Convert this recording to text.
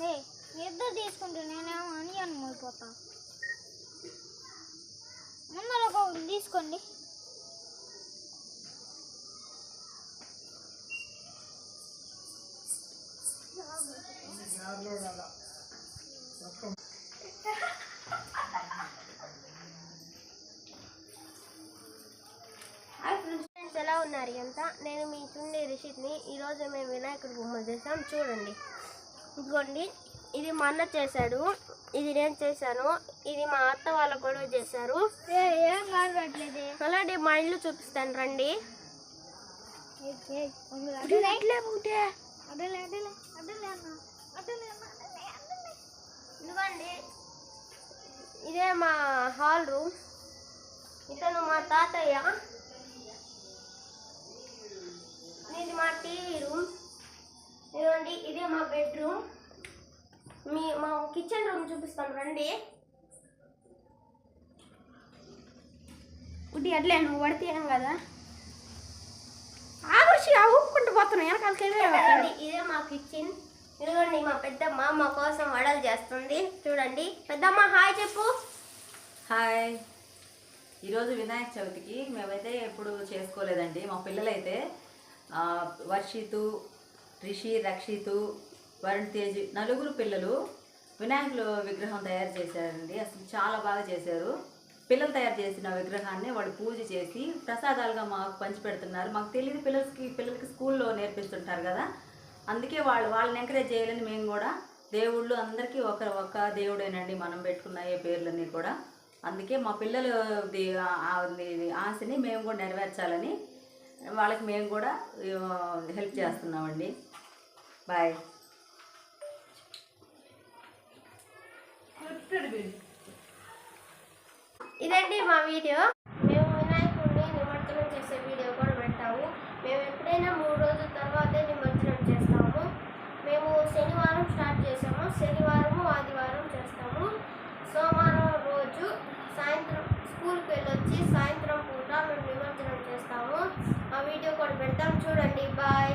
అందరూ తీసుకుంటే నేనేమో అని అనుమైపోతా ముందర ఒక తీసుకోండి. ఎలా ఉన్నారు? అంతా నేను మీ చుండి రిషిత్ని ఈరోజు మేము వినాయకుడి బొమ్మ చేసాం. చూడండి. ఇదిగోండి ఇది మా అన్న చేశాడు. ఇది నేను చేశాను. ఇది మా అత్త వాళ్ళ గొడవ చేశారు. అలాంటి మా ఇల్లు చూపిస్తాను రండి. ఇదిగోండి ఇదే మా హాల్ రూమ్. ఇతను మా తాతయ్య. ఇది మా టీవీ రూమ్. ఇదిగోండి ఇదే మా బెడ్రూమ్ మీ మా కిచెన్ రూమ్ చూపిస్తాం రండి. ఉట్టి అట్లే నువ్వు పడితే ఏం కదా? ఆ వర్షి ఆ ఊపుకుంటూ పోతున్నాయి వెనకాలకి ఇదే మా కిచెన్ ఇదిగోండి మా పెద్దమ్మ మా కోసం వడలు చేస్తుంది. చూడండి. పెద్దమ్మ హాయ్ చెప్పు. హాయ్. ఈరోజు వినాయక చవితికి మేమైతే ఎప్పుడు చేసుకోలేదండి. మా పిల్లలైతే ఆ, వర్షితు రిషి రక్షితు వరుణ్ తేజ్ నలుగురు పిల్లలు వినాయకులు విగ్రహం తయారు చేశారండి. అసలు చాలా బాగా చేశారు. పిల్లలు తయారు చేసిన విగ్రహాన్ని వాళ్ళు పూజ చేసి ప్రసాదాలుగా మాకు పంచిపెడుతున్నారు మాకు తెలియని పిల్లలకి పిల్లలకి స్కూల్లో నేర్పిస్తుంటారు కదా. అందుకే వాళ్ళు వాళ్ళని ఎంకరేజ్ చేయాలని మేము కూడా దేవుళ్ళు అందరికీ ఒక ఒక దేవుడేనండి మనం పెట్టుకున్న ఏ పేర్లన్నీ కూడా. అందుకే మా పిల్లలు ఆశని మేము కూడా నెరవేర్చాలని వాళ్ళకి మేము కూడా హెల్ప్ చేస్తున్నామండి. బాయ్. ఇదండి మా వీడియో. మేము వినాయకుడిని నిమజ్జనం చేసే వీడియో కూడా పెట్టాము. మేము ఎప్పుడైనా మూడు రోజుల తర్వాతే నిమజ్జనం చేస్తాము. మేము శనివారం స్టార్ట్ చేసాము. శనివారము ఆదివారం చేస్తాము. సోమవారం రోజు సాయంత్రం స్కూల్కి వెళ్ళొచ్చి సాయంత్రం పూట మేము నిమజ్జనం చేస్తాము. ఆ వీడియో కూడా పెడతాం. చూడండి. బాయ్.